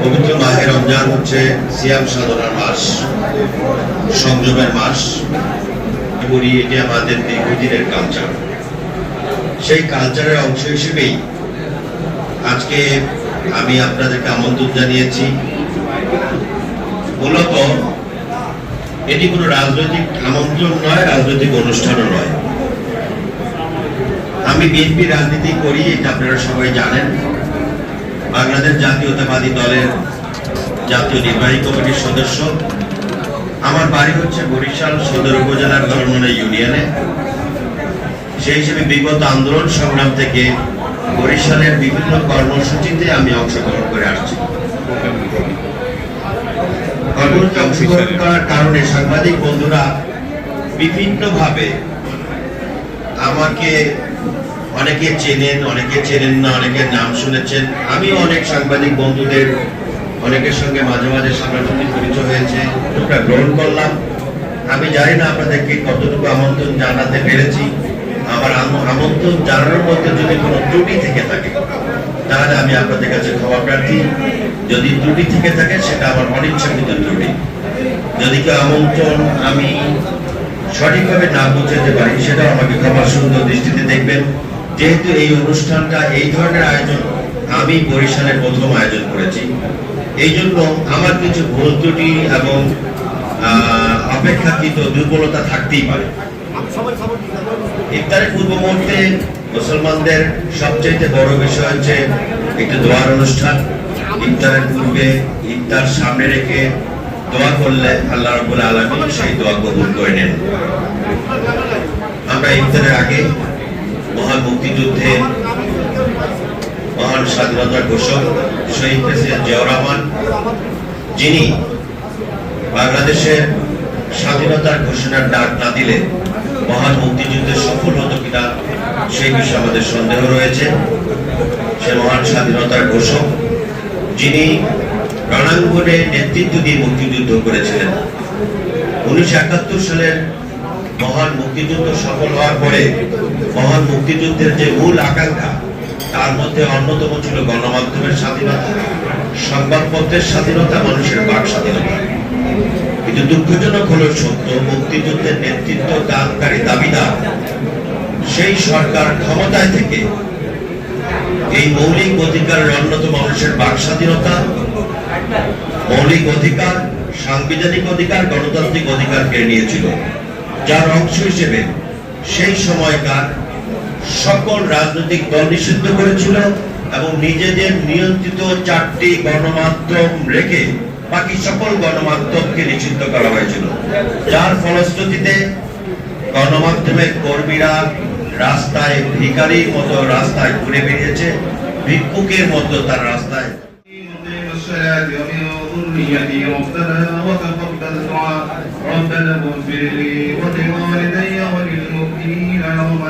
পবিত্র মাহে রমজান হচ্ছে সিয়াম সাধনার মাস, সংযমের মাস। করি এটি আমাদের দীর্ঘদিনের কালচার সেই কালচারের অংশ হিসেবেই আজকে আমি আপনাদেরকে আমন্ত্রণ জানিয়েছি। মূলত, এটি কোনো রাজনৈতিক আমন্ত্রণ নয়, রাজনৈতিক অনুষ্ঠানও নয়। আমি বিএনপি রাজনীতি করি, এটা আপনারা সবাই জানেন। বাংলাদেশ জাতীয়তাবাদী দলের জাতীয় নির্বাহী কমিটির সদস্য। আমার বাড়ি হচ্ছে বরিশাল সদর উপজেলার ধর্মনা ইউনিয়নে। সেই হিসেবে বিগত আন্দোলন সংগ্রাম থেকে বরিশালের বিভিন্ন কর্মসূচিতে আমি অংশগ্রহণ করে আসছি। অংশগ্রহণ করার কারণে সাংবাদিক বন্ধুরা বিভিন্নভাবে আমাকে অনেকে চেনেন অনেকে চেনেন না অনেকের নাম শুনেছেন। আমিও অনেক সাংবাদিক বন্ধুদের, অনেকের সঙ্গে মাঝে মাঝে সাংগঠনিক পরিচয় হয়েছে ওটা গ্রহণ করলাম। আমি জানি না আপনাদেরকে কতটুকু আমন্ত্রণ জানাতে পেরেছি। আমার আমন্ত্রণ জানানোর মধ্যে যদি কোনো ত্রুটি থেকে থাকে, তাহলে আমি আপনাদের কাছে ক্ষমা প্রার্থী। যদি ত্রুটি থেকে থাকে, সেটা আমার অনিচ্ছাকৃত ত্রুটি। যদি কেউ আমন্ত্রণ আমি সঠিকভাবে না পৌঁছাতে পারি, সেটাও আমাকে ক্ষমা সুন্দর দৃষ্টিতে দেখবেন। যেহেতু এই অনুষ্ঠানটা এই ধরনের আয়োজন আমি বরিশালে প্রথম আয়োজন করেছি। এই জন্য আমার কিছু ভুল ত্রুটি এবং অপেক্ষাকৃত দুর্বলতা থাকতেই পারে। ইফতারের পূর্ব মুহূর্তে মুসলমানদের সবচেয়ে বড় বিষয় হচ্ছে একটি দোয়ার অনুষ্ঠান। ইফতারের পূর্বে ইফতার সামনে রেখে দোয়া করলে আল্লাহ রাব্বুল আলামিন সেই দোয়া কবুল করে নেন। আমরা ইফতারের আগে মহান মুক্তিযুদ্ধে মহান স্বাধীনতার ঘোষক, শহীদ প্রেসিডেন্ট জিয়াউর রহমান, যিনি বাংলাদেশের স্বাধীনতার ঘোষণার ডাক না দিলে মহান মুক্তিযুদ্ধে সফল হতো কিনা, সেই বিষয়ে আমাদের সন্দেহ রয়েছে। সে মহান স্বাধীনতার ঘোষক, যিনি রণাঙ্গনে নেতৃত্ব দিয়ে মুক্তিযুদ্ধ করেছিলেন। উনিশশো একাত্তর সালের মহান মুক্তিযুদ্ধ সফল হওয়ার পরে মহান মুক্তিযুদ্ধের যে মূল আকাঙ্ক্ষা, তার মধ্যে অন্যতম ছিল গণমাধ্যমের স্বাধীনতা। সংবাদপত্রের স্বাধীনতা, মানুষের বাক স্বাধীনতা। কিন্তু দুঃখজনক হলো সত্য মুক্তিযুদ্ধের নেতৃত্ব দানকারী দাবিদার সেই সরকার ক্ষমতায় থেকে এই মৌলিক অধিকারের অন্যতম মানুষের বাক স্বাধীনতা, মৌলিক অধিকার, সাংবিধানিক অধিকার, গণতান্ত্রিক অধিকার কেড়ে নিয়েছিল। যার অংশ হিসেবে সেই সময়কার সকল রাজনৈতিক দল নিষিদ্ধ করেছিল এবং নিজেদের নিয়ন্ত্রিত চারটি গণমাধ্যম রেখে বাকি সকল গণমাধ্যমকে নিষিদ্ধ করা হয়েছিল। যার ফলশ্রুতিতে গণমাধ্যমের কর্মীরা রাস্তায় ভিখারির মতো রাস্তায় ঘুরে বেরিয়েছে ভিক্ষুকের মতো তার রাস্তায়। ربنا اغفر لي ولوالدي وللمؤمنين يوم